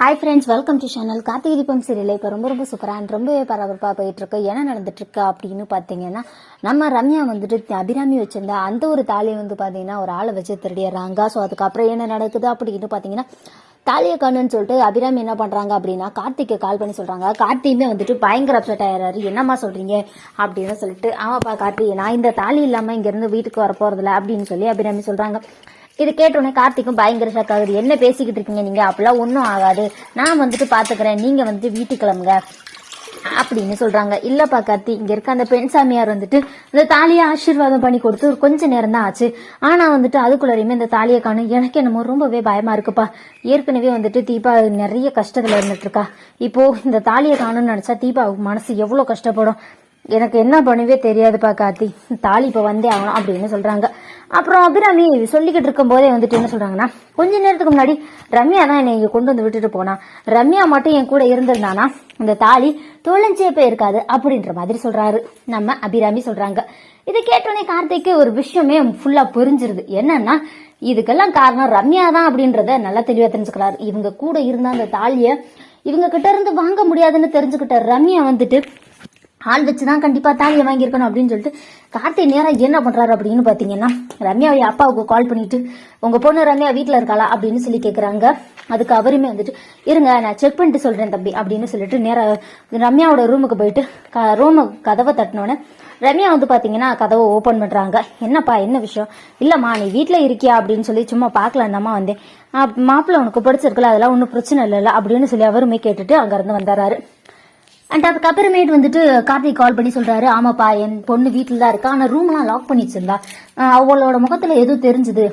Hi friends welcome to channel Karthigai Deepam serial இப்போ ரொம்ப ரொம்ப சூப்பராக அண்ட் ரொம்பவே பரபரப்பாக போயிட்டு இருக்கு என்ன நடந்துட்டு இருக்கு அப்படின்னு பார்த்தீங்கன்னா நம்ம ரம்யா வந்துட்டு அபிராமி வச்சிருந்தா அந்த ஒரு தாலியை வந்து பார்த்தீங்கன்னா ஒரு ஆளை வச்சு திருடிடுறாங்க. ஸோ அதுக்கப்புறம் என்ன நடக்குது அப்படின்னு பார்த்தீங்கன்னா தாலியை கண்ணுன்னு சொல்லிட்டு அபிராமி என்ன பண்ணுறாங்க அப்படின்னா கார்த்திக்கு கால் பண்ணி சொல்கிறாங்க கார்த்தியுமே வந்துட்டு பயங்கர அப்செட் ஆயிடுறாரு. என்னம்மா சொல்கிறீங்க அப்படின்னு சொல்லிட்டு ஆமாப்பா கார்த்தி நான் இந்த தாலி இல்லாமல் இங்கேருந்து வீட்டுக்கு வர போகிறதில்ல அப்படின்னு சொல்லி அபிராமி சொல்கிறாங்க இது கேட்டோடனே கார்த்திக்கும் பயங்கர ஷாக் ஆகுது. என்ன பேசிக்கிட்டு இருக்கீங்க நீங்க? அப்படிலாம் ஒன்றும் ஆகாது. நான் வந்துட்டு பாத்துக்கிறேன். நீங்க வந்துட்டு வீட்டுக்கு கிளம்புங்க. அப்படின்னு சொல்றாங்க. இல்லப்பா கார்த்தி இங்க இருக்க அந்த பெண் சாமியார் வந்துட்டு இந்த தாலியை ஆசீர்வாதம் பண்ணி கொடுத்து ஒரு கொஞ்ச நேரம் தான் ஆச்சு. ஆனா வந்துட்டு அதுக்குள்ளரையுமே இந்த தாலியை காணும். எனக்கு என்னமோ ரொம்பவே பயமா இருக்குப்பா. ஏற்கனவே வந்துட்டு தீபா நிறைய கஷ்டத்துல இருந்துட்டு இருக்கா. இப்போ இந்த தாலியை காணும்னு நினைச்சா தீபா மனசு எவ்வளவு கஷ்டப்படும். எனக்கு என்ன பண்ணவே தெரியாதுப்பா கார்த்தி. தாலி இப்போ வந்தே ஆகணும் அப்படின்னு சொல்கிறாங்க அப்புறம் அபிராமி சொல்லிக்கிட்டு இருக்கும் போதே வந்துட்டு என்ன சொல்கிறாங்கன்னா கொஞ்ச நேரத்துக்கு முன்னாடி ரம்யா தான் என்னை இங்கே கொண்டு வந்து விட்டுட்டு போனா. ரம்யா மட்டும் என் கூட இருந்திருந்தானா? இந்த தாலி தொலைஞ்சே போயிருக்காது அப்படின்ற மாதிரி சொல்கிறாரு நம்ம அபிராமி சொல்கிறாங்க இதை கேட்டோடனே கார்த்திக்கு ஒரு விஷயமே ஃபுல்லாக புரிஞ்சிருது. என்னன்னா இதுக்கெல்லாம் காரணம் ரம்யா தான் அப்படின்றத நல்லா தெளிவாக தெரிஞ்சுக்கிறாரு இவங்க கூட இருந்த அந்த தாலியை இவங்க கிட்ட இருந்து வாங்க முடியாதுன்னு தெரிஞ்சுக்கிட்ட ரம்யா வந்துட்டு ஆள் வச்சு தான் கண்டிப்பாக தாலியை வாங்கியிருக்கணும் அப்படின்னு சொல்லிட்டு கார்த்தி நேரம் என்ன பண்ணுறாரு அப்படின்னு பார்த்தீங்கன்னா ரம்யாவை அப்பாவுக்கு கால் பண்ணிட்டு உங்கள் பொண்ணு ரம்யா வீட்டில் இருக்காளா? அப்படின்னு சொல்லி கேட்குறாங்க அதுக்கு அவருமே வந்துட்டு இருங்க நான் செக் பண்ணிட்டு சொல்கிறேன் தம்பி அப்படின்னு சொல்லிட்டு நேராக ரம்யாவோட ரூமுக்கு போயிட்டு க ரூமு கதவை தட்டினோன்னே ரம்யா வந்து பார்த்தீங்கன்னா கதவை ஓப்பன் பண்ணுறாங்க என்னப்பா என்ன விஷயம்? இல்லைம்மா நீ வீட்டில் இருக்கியா? அப்படின்னு சொல்லி சும்மா பார்க்கலாம்மா வந்தேன். மாப்பிள்ளை உனக்கு பிடிச்சிருக்கல அதெல்லாம் ஒன்றும் பிரச்சனை இல்லைல்ல அப்படின்னு சொல்லி அவருமே கேட்டுட்டு அங்கேருந்து வந்தாராரு அண்ட் அதுக்கப்புறமேட்டு வந்துட்டு கார்த்திக் கால் பண்ணி சொல்றாரு ஆமாப்பா என் பொண்ணு வீட்டில் தான் இருக்கா ஆனால் ரூம்லாம் லாக் பண்ணி வச்சிருந்தா அவளோட முகத்துல எதுவும் தெரிஞ்சுது?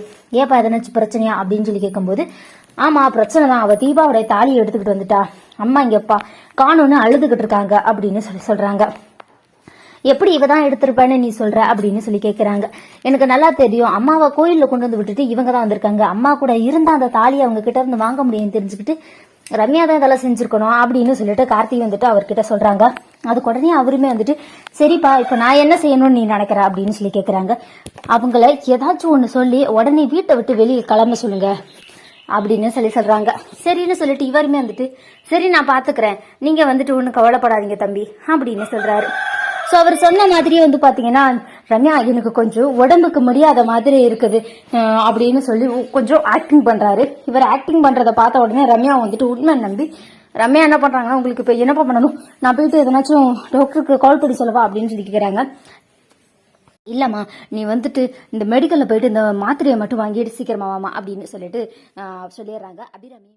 ஏப்பா எதனாச்சும் பிரச்சனையா? அப்படின்னு சொல்லி கேட்கும்போது ஆமா பிரச்சனை தான். அவ தீபாவுடைய தாலியை எடுத்துக்கிட்டு வந்துட்டா. அம்மா இங்கப்பா காணும்னு அழுதுகிட்டு இருக்காங்க அப்படின்னு சொல்லி சொல்றாங்க. எப்படி இவ தான் எடுத்திருப்பேன்னு நீ சொல்ற? அப்படின்னு சொல்லி கேக்குறாங்க. எனக்கு நல்லா தெரியும். அம்மாவை கோயில்ல கொண்டு வந்து விட்டுட்டு இவங்க தான் வந்திருக்காங்க. அம்மா கூட இருந்தா அந்த தாலியை அவங்க கிட்ட இருந்து வாங்க முடியும்னு தெரிஞ்சுக்கிட்டு ரம்யா தான் இதெல்லாம் செஞ்சுருக்கணும் அப்படின்னு சொல்லிட்டு கார்த்திக் வந்துட்டு அவர்கிட்ட சொல்கிறாங்க அதுக்கு உடனே அவருமே வந்துட்டு சரிப்பா இப்போ நான் என்ன செய்யணும்னு நீ நினைக்கிற? அப்படின்னு சொல்லி கேட்குறாங்க அவங்கள ஏதாச்சும் ஒன்று சொல்லி உடனே வீட்டை விட்டு வெளியே கிளம்ப சொல்லுங்க அப்படின்னு சொல்லி சொல்கிறாங்க சரின்னு சொல்லிட்டு இவருமே வந்துட்டு சரி நான் பார்த்துக்கிறேன் நீங்கள் வந்துட்டு ஒன்றும் கவலைப்படாதீங்க தம்பி அப்படின்னு சொல்கிறாரு ஸோ அவர் சொன்ன மாதிரியே வந்து பார்த்தீங்கன்னா ரம்யா எனக்கு கொஞ்சம் உடம்புக்கு முடியாத மாதிரி இருக்குது. அப்படின்னு சொல்லி கொஞ்சம் ஆக்டிங் பண்ணுறாரு இவர் ஆக்டிங் பண்ணுறதை பார்த்த உடனே ரம்யா வந்துட்டு உண்மை நம்பி ரம்யா என்ன பண்ணுறாங்கன்னா உங்களுக்கு இப்போ என்னப்பா பண்ணணும்? நான் போயிட்டு எதனாச்சும் டாக்டருக்கு கால் பண்ணி சொல்லவா? அப்படின்னு சொல்லி கேட்குறாங்க இல்லைம்மா நீ வந்துட்டு இந்த மெடிக்கலில் போயிட்டு இந்த மாத்திரையை மட்டும் வாங்கிட்டு சீக்கிரமாவாமா அப்படின்னு சொல்லிட்டு சொல்லிடுறாங்க. அபிராமி